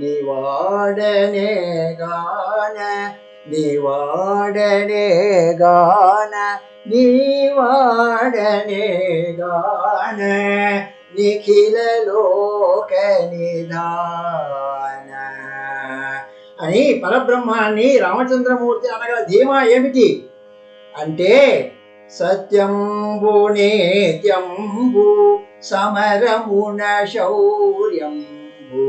నివాడనే గాన నివాడనే గాన గాన నిఖిల లోక నిదాన అని పరబ్రహ్మాన్ని రామచంద్రమూర్తి అనగల ధీమా ఏమిటి అంటే సత్యంబు నేత్యంబు సమరమున శౌర్యంబు.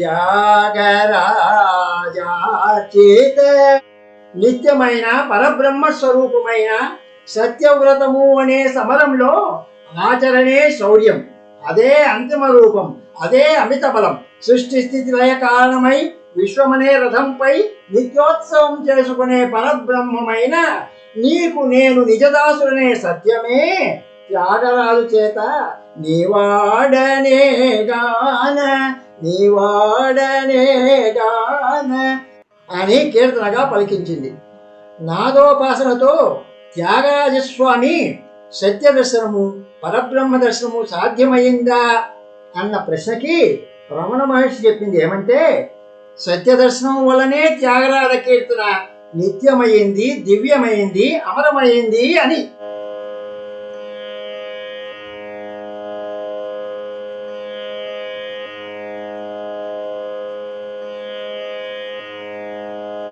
త్యాగరాజాచేత నిత్యమైన పరబ్రహ్మ స్వరూపమైన సత్యవ్రతము అనే సమరంలో ఆచరణే శౌర్యం. అదే అంతిమ రూపం అదే అమిత బలం. సృష్టి స్థితి లయ కారణమై విశ్వమనే రథంపై నిత్యోత్సవం చేసుకునే పరబ్రహ్మమైన నీకు నేను నిజదాసుడనే సత్యమే త్యాగరాజు చేత నీవాడనే గాన నీవాడనే గాన అని కీర్తనగా పలికించింది. నాదోపాసనతో త్యాగరాజస్వామి సత్య దర్శనము పరబ్రహ్మ దర్శనము సాధ్యమైందా అన్న ప్రశ్నకి రమణ మహర్షి చెప్పింది ఏమంటే సత్య దర్శనం వల్లనే త్యాగరాజ కీర్తన నిత్యమైంది దివ్యమైంది అమరమైంది అని.